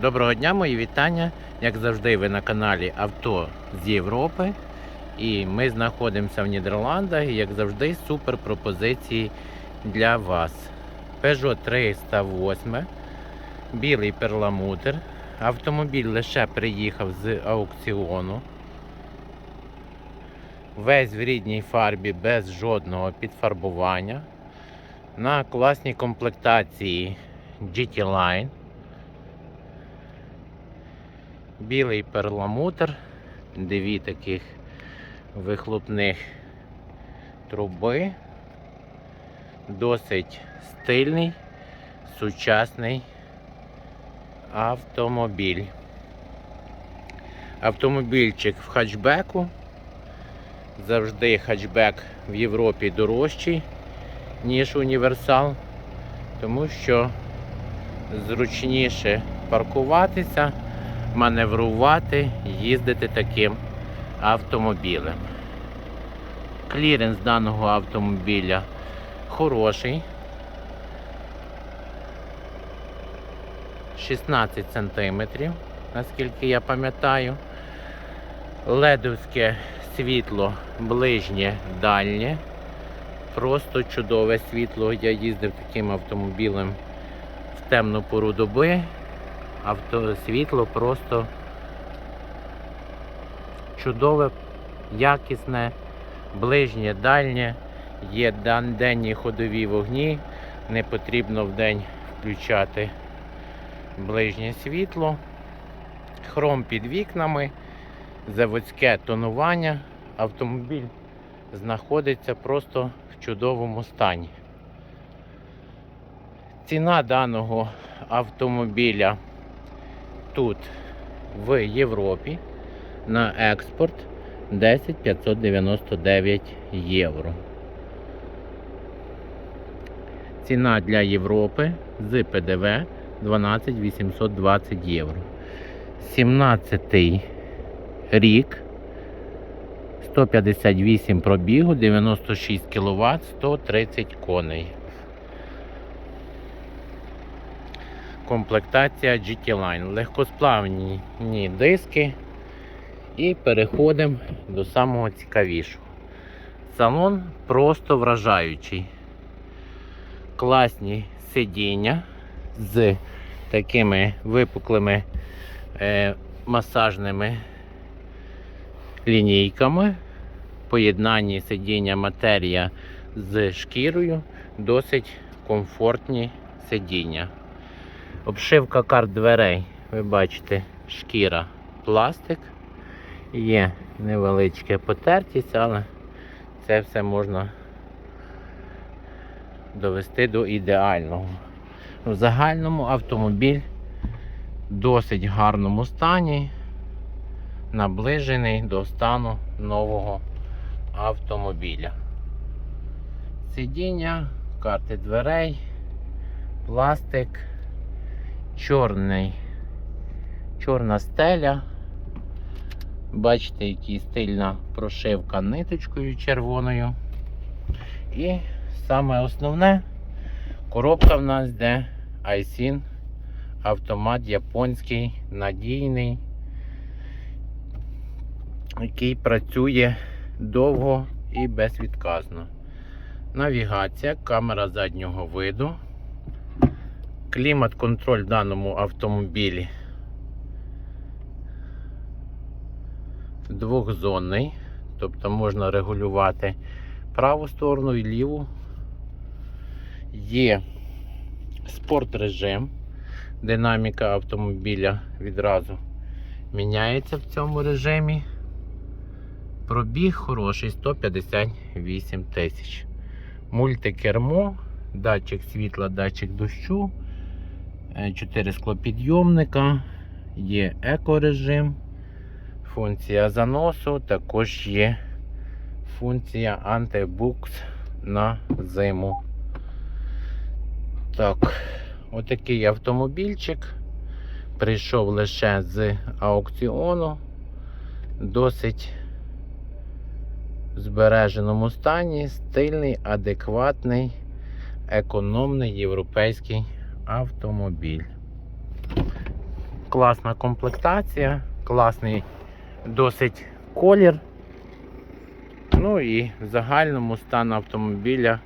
Доброго дня, мої вітання. Як завжди, ви на каналі Авто з Європи. І ми знаходимося в Нідерландах. І як завжди, супер пропозиції для вас. Peugeot 308, білий перламутр. Автомобіль лише приїхав з аукціону. Весь в рідній фарбі без жодного підфарбування. На класній комплектації GT Line. Білий перламутр, дві таких вихлопних труби. Досить стильний, сучасний автомобіль. Автомобільчик в хатчбеку. Завжди хатчбек в Європі дорожчий, ніж універсал, тому що зручніше паркуватися маневрувати, їздити таким автомобілем. Кліренс даного автомобіля хороший. 16 см, наскільки я пам'ятаю. Ледовське світло ближнє дальнє. Просто чудове світло. Я їздив таким автомобілем в темну пору доби авто світло просто чудове, якісне, ближнє, дальнє, є денні ходові вогні, не потрібно в день включати ближнє світло, хром під вікнами, заводське тонування. Автомобіль знаходиться просто в чудовому стані. Ціна даного автомобіля тут в Європі на експорт 10 599 євро. Ціна для Європи з ПДВ 12 820 євро. 17 рік 158 пробігу, 96 кВт, 130 коней. Комплектація GT Line. Легкосплавні диски. І переходимо до самого цікавішого. Салон просто вражаючий. Класні сидіння з такими випуклими е, масажними лінійками. Поєднанні сидіння матерія з шкірою, досить комфортні сидіння. Обшивка карт дверей, ви бачите, шкіра, пластик. Є невеличка потертість, але це все можна довести до ідеального. В загальному автомобіль в досить гарному стані, наближений до стану нового автомобіля. Сидіння, карти дверей, пластик чорний, чорна стеля. Бачите, який стильна прошивка ниточкою червоною. І саме основне, коробка в нас йде Aisin автомат японський, надійний, який працює довго і безвідказно. Навігація, камера заднього виду. Клімат-контроль в даному автомобілі двохзонний, тобто можна регулювати праву сторону і ліву. Є спорт режим, динаміка автомобіля відразу міняється в цьому режимі. Пробіг хороший 158 тисяч. Мультикермо, датчик світла, датчик дощу. 4 склопідйомника, є екорежим, функція заносу, також є функція антибукс на зиму. Так, отакий автомобільчик. Прийшов лише з аукціону. Досить в збереженому стані, стильний, адекватний, економний європейський автомобіль. Класна комплектація, класний досить колір. Ну і в загальному стан автомобіля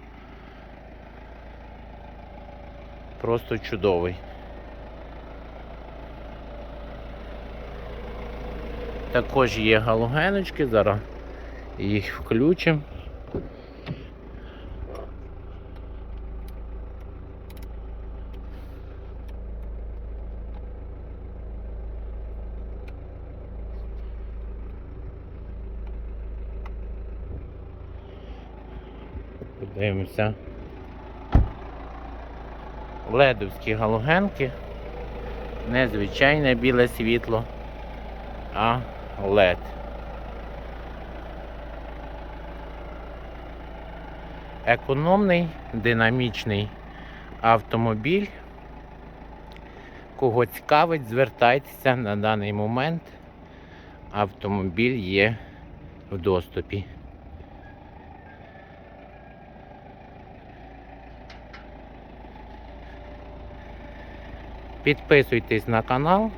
просто чудовий. Також є галогеночки, зараз їх включимо. Подивимося. Ледовські галогенки. Не звичайне біле світло, а LED. Економний, динамічний автомобіль. Кого цікавить, звертайтеся на даний момент. Автомобіль є в доступі. Підписуйтесь на канал,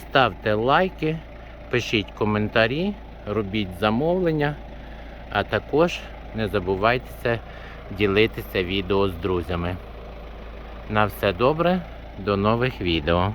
ставте лайки, пишіть коментарі, робіть замовлення, а також не забувайте ділитися відео з друзями. На все добре, до нових відео.